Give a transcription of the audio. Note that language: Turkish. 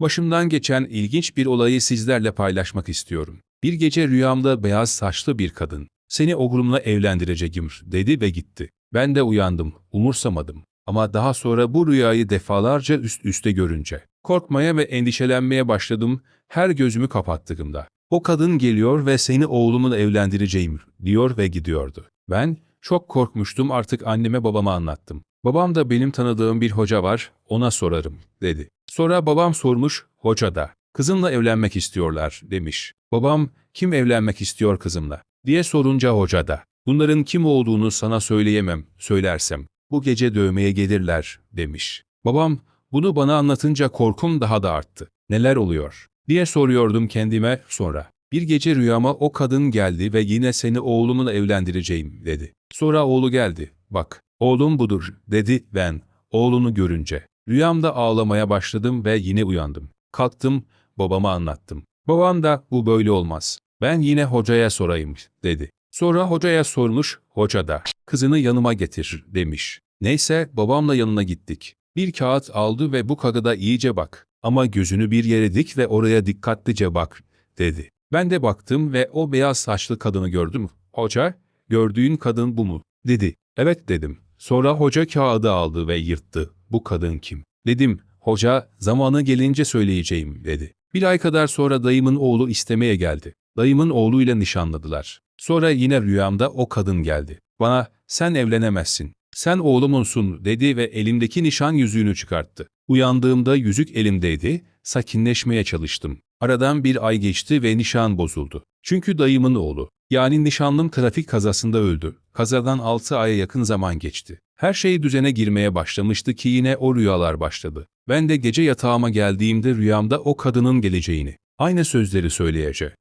Başımdan geçen ilginç bir olayı sizlerle paylaşmak istiyorum. Bir gece rüyamda beyaz saçlı bir kadın, seni oğlumla evlendireceğim dedi ve gitti. Ben de uyandım, umursamadım. Ama daha sonra bu rüyayı defalarca üst üste görünce, korkmaya ve endişelenmeye başladım her gözümü kapattığımda. O kadın geliyor ve seni oğlumun evlendireceğim diyor ve gidiyordu. Ben çok korkmuştum artık anneme babama anlattım. Babam da benim tanıdığım bir hoca var, ona sorarım, dedi. Sonra babam sormuş, hoca da, kızımla evlenmek istiyorlar, demiş. Babam, kim evlenmek istiyor kızımla, diye sorunca hoca da, bunların kim olduğunu sana söyleyemem, söylersem, bu gece dövmeye gelirler, demiş. Babam, bunu bana anlatınca korkum daha da arttı. Neler oluyor, diye soruyordum kendime sonra. Bir gece rüyama o kadın geldi ve yine seni oğlumla evlendireceğim, dedi. Sonra oğlu geldi, bak, oğlum budur, dedi ben, oğlunu görünce. Rüyamda ağlamaya başladım ve yine uyandım. Kalktım, babama anlattım. Babam da bu böyle olmaz. Ben yine hocaya sorayım, dedi. Sonra hocaya sormuş, hoca da, kızını yanıma getir, demiş. Neyse, babamla yanına gittik. Bir kağıt aldı ve bu kağıda iyice bak. Ama gözünü bir yere dik ve oraya dikkatlice bak, dedi. Ben de baktım ve o beyaz saçlı kadını gördüm. Hoca, gördüğün kadın bu mu? dedi. Evet dedim. Sonra hoca kağıdı aldı ve yırttı. Bu kadın kim? Dedim. Hoca, zamanı gelince söyleyeceğim, dedi. Bir ay kadar sonra dayımın oğlu istemeye geldi. Dayımın oğluyla nişanladılar. Sonra yine rüyamda o kadın geldi. Bana, sen evlenemezsin. Sen oğlumunsun, dedi ve elimdeki nişan yüzüğünü çıkarttı. Uyandığımda yüzük elimdeydi, sakinleşmeye çalıştım. Aradan bir ay geçti ve nişan bozuldu. Çünkü dayımın oğlu, yani nişanlım trafik kazasında öldü. Kazadan 6 aya yakın zaman geçti. Her şey düzene girmeye başlamıştı ki yine o rüyalar başladı. Ben de gece yatağıma geldiğimde rüyamda o kadının geleceğini, aynı sözleri söyleyecek.